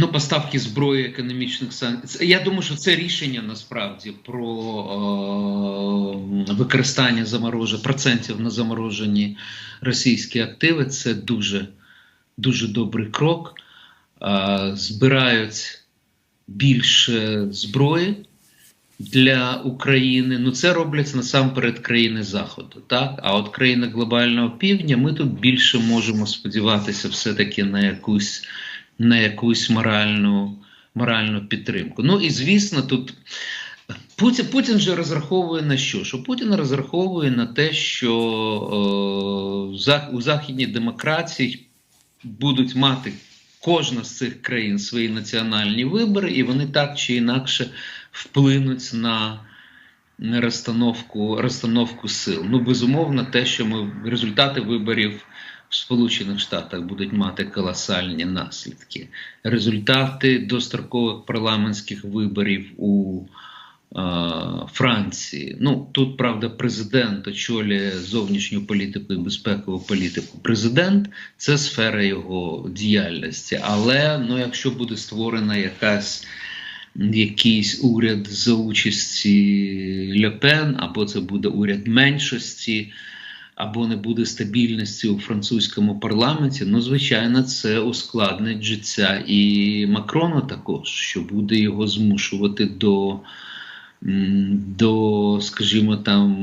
Ну, поставки зброї, економічних санкцій. Я думаю, що це рішення насправді про е, використання заморожень, процентів на заморожені російські активи. Це дуже, дуже добрий крок. Е, збирають більше зброї для України. Ну, це роблять насамперед країни Заходу. Так? А от країни глобального півдня ми тут більше можемо сподіватися все-таки на якусь на якусь моральну моральну підтримку. Ну і звісно, тут Путін Путін вже розраховує на що? Що Путін розраховує на те, що е, у західній демократії будуть мати кожна з цих країн свої національні вибори, і вони так чи інакше вплинуть на розстановку розстановку сил. Ну, безумовно, те, що ми результати виборів в Сполучених Штатах будуть мати колосальні наслідки. Результати дострокових парламентських виборів у е, Франції. Ну тут правда, президент очолює зовнішню політику і безпекову політику. Президент це сфера його діяльності. Але ну, якщо буде створена якась якийсь уряд за участі Лепен, або це буде уряд меншості або не буде стабільності у французькому парламенті, ну, звичайно, це ускладнить життя і Макрона також, що буде його змушувати до, до скажімо там,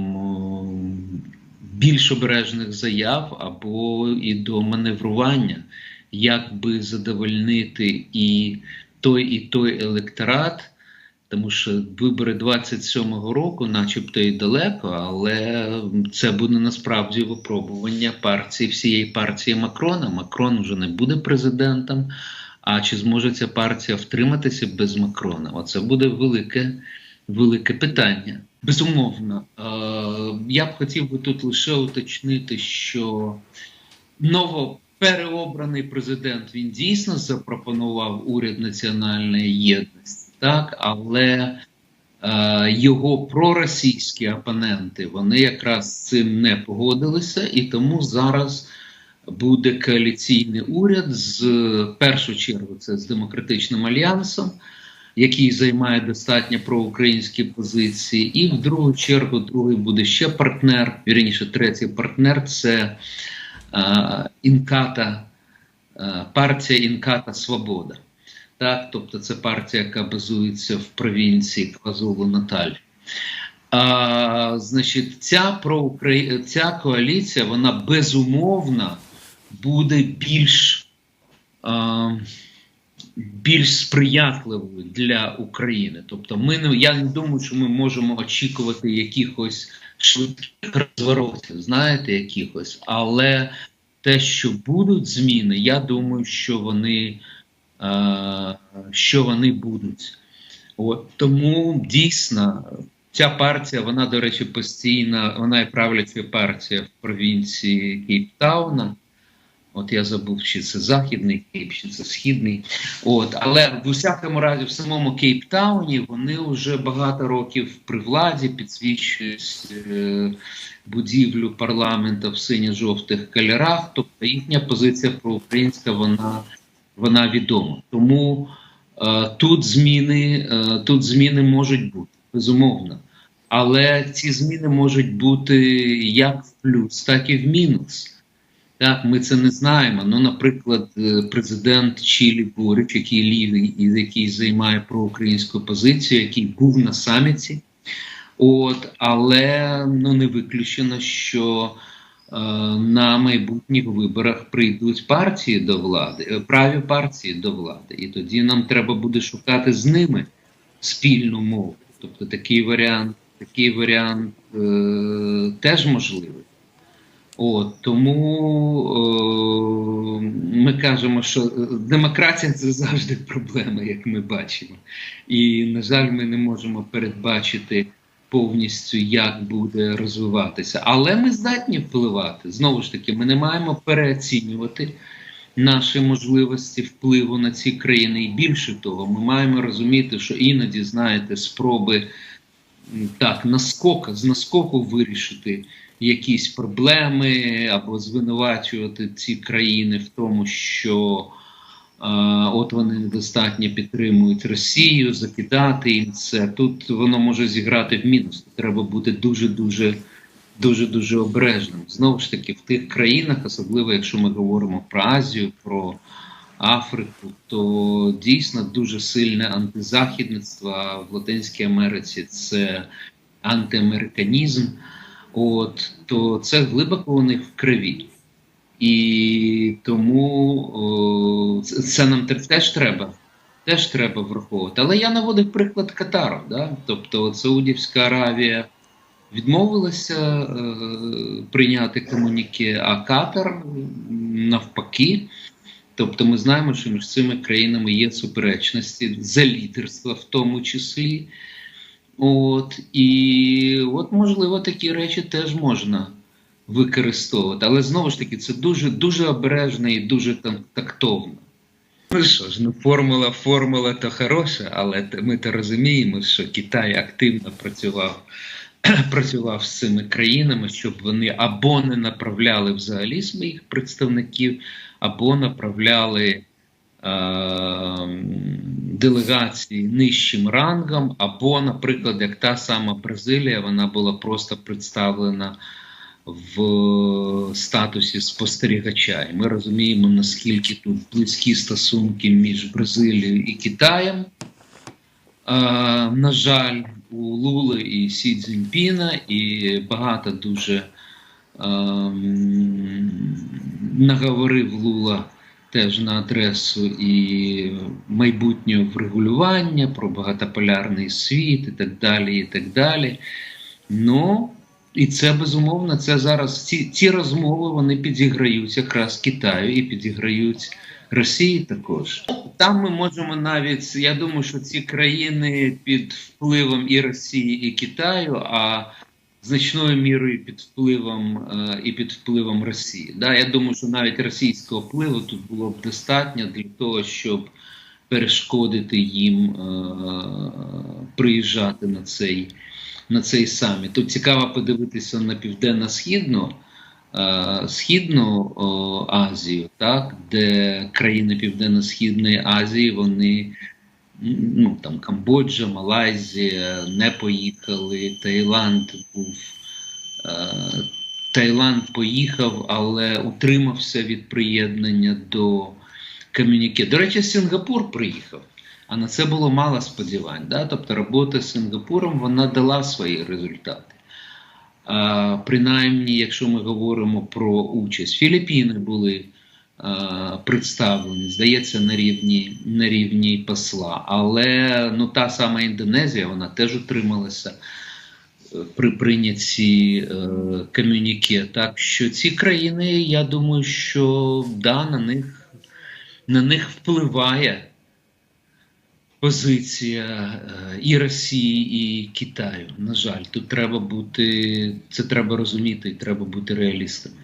більш обережних заяв або і до маневрування, як би задовольнити і той, і той електорат. Тому що вибори 27-го року, начебто і далеко, але це буде насправді випробування партії всієї партії Макрона. Макрон вже не буде президентом. А чи зможе ця партія втриматися без Макрона? Оце буде велике, велике питання. Безумовно, е, я б хотів би тут лише уточнити, що новопереобраний президент він дійсно запропонував уряд національної єдності так, але е, його проросійські опоненти вони якраз з цим не погодилися, і тому зараз буде коаліційний уряд з першу чергу це з демократичним альянсом. Який займає достатньо проукраїнські позиції, і в другу чергу другий буде ще партнер. Вірніше, третій партнер це е, інката, е, партія Інката Свобода так, тобто це партія, яка базується в провінції Квазулу Наталь. А, Значить, ця проукра... ця коаліція вона безумовно буде більш а, більш сприятливою для України. Тобто, ми не я не думаю, що ми можемо очікувати якихось швидких розворотів, знаєте, якихось, але те, що будуть зміни, я думаю, що вони що вони будуть. От, Тому дійсно ця партія, вона, до речі, постійна, вона і правляча партія в провінції Кейптауна. От я забув, чи це західний Кейп, чи це східний. От, Але в усякому разі, в самому Кейптауні вони вже багато років при владі підсвічують е, будівлю парламенту в синьо-жовтих кольорах. Тобто їхня позиція проукраїнська, вона вона відома. Тому е, тут зміни е, тут зміни можуть бути, безумовно. Але ці зміни можуть бути як в плюс, так і в мінус. Так, ми це не знаємо. Ну, наприклад, е, президент Чилі Борич, який лівий і який займає проукраїнську позицію, який був на саміті. От, але ну не виключено, що на майбутніх виборах прийдуть партії до влади, е, праві партії до влади, і тоді нам треба буде шукати з ними спільну мову. Тобто такий варіант, такий варіант е, теж можливий. От, Тому е, ми кажемо, що демократія це завжди проблема, як ми бачимо. І, на жаль, ми не можемо передбачити повністю як буде розвиватися. Але ми здатні впливати. Знову ж таки, ми не маємо переоцінювати наші можливості впливу на ці країни. І більше того, ми маємо розуміти, що іноді, знаєте, спроби так, наскока, з наскоку вирішити якісь проблеми або звинувачувати ці країни в тому, що От вони недостатньо підтримують Росію, закидати їм це. Тут воно може зіграти в мінус. Треба бути дуже дуже дуже дуже обережним. Знову ж таки, в тих країнах, особливо якщо ми говоримо про Азію, про Африку, то дійсно дуже сильне антизахідництво в Латинській Америці. Це антиамериканізм. От то це глибоко у них в крові. І тому о, це, нам теж треба. Теж треба враховувати. Але я наводив приклад Катару. Да? Тобто Саудівська Аравія відмовилася е, прийняти комуніке, а Катар навпаки. Тобто ми знаємо, що між цими країнами є суперечності за лідерство в тому числі. От, і от, можливо, такі речі теж можна використовувати. Але знову ж таки, це дуже дуже обережно і дуже там, тактовно. Ну що ж, ну формула, формула то хороша, але ми то розуміємо, що Китай активно працював працював з цими країнами, щоб вони або не направляли взагалі своїх представників, або направляли е, делегації нижчим рангом, або, наприклад, як та сама Бразилія, вона була просто представлена в статусі спостерігача. І ми розуміємо, наскільки тут близькі стосунки між Бразилією і Китаєм. Е, на жаль, у Лули і Сі Цзіньпіна, і багато дуже е, наговорив Лула теж на адресу і майбутнього врегулювання про багатополярний світ і так далі. і так далі. Ну, і це безумовно, це зараз ці, ці розмови вони підіграють якраз Китаю і підіграють Росії також. Там ми можемо навіть, я думаю, що ці країни під впливом і Росії, і Китаю, а значною мірою під впливом е, і під впливом Росії. Да, Я думаю, що навіть російського впливу тут було б достатньо для того, щоб перешкодити їм е, приїжджати на цей на цей саміт. Тут цікаво подивитися на південно-східну. Е, Східну Азію, так, де країни Південно-Східної Азії, вони ну там Камбоджа, Малайзія не поїхали. Таїланд був е, Таїланд поїхав, але утримався від приєднання до ком'юніке. До речі, Сінгапур приїхав. А на це було мало сподівань. Да? Тобто робота з Сингапуром вона дала свої результати. А, Принаймні, якщо ми говоримо про участь, Філіппіни були а, представлені, здається, на рівні на рівні посла. Але ну, та сама Індонезія вона теж утрималася е, при прийнятті е, комюніке. Так що ці країни, я думаю, що да, на них, на них впливає позиція е, і Росії, і Китаю. На жаль, тут треба бути це треба розуміти, і треба бути реалістами.